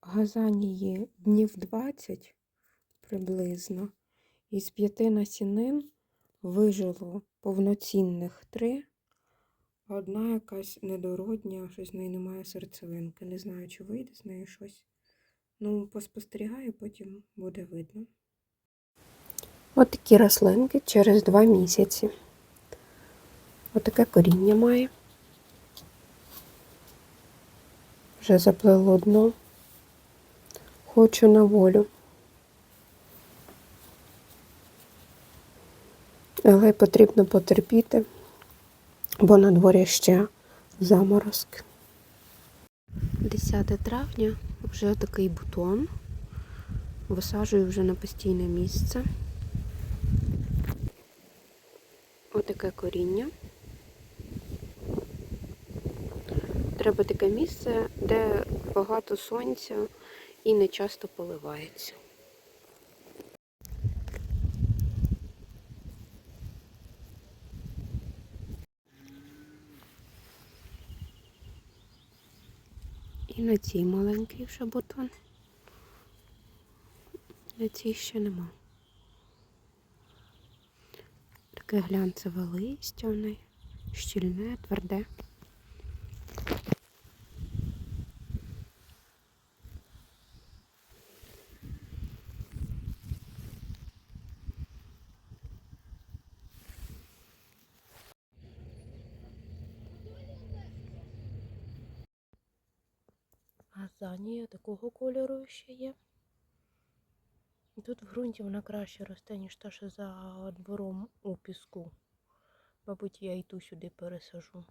газанії днів 20 приблизно. Із п'яти насінин вижило повноцінних три. Одна якась недородня, щось в неї немає серцевинки. Не знаю, чи вийде з неї щось. Ну, поспостерігаю, потім буде видно. От такі рослинки через два місяці. Отаке коріння має. Вже заплило дно. Хочу на волю. Але потрібно потерпіти, бо на дворі ще заморозки. 10 травня вже такий бутон. Висаджую вже на постійне місце. Отаке коріння. Треба таке місце, де багато сонця і не часто поливається. І на цій маленький вже бутон. На цій ще нема. Таке глянцеве листя в неї, щільне, тверде. Азанія такого кольору ще є. Тут в ґрунті вона краще росте, ніж та, що за двором у піску. Мабуть, я і ту сюди пересажу.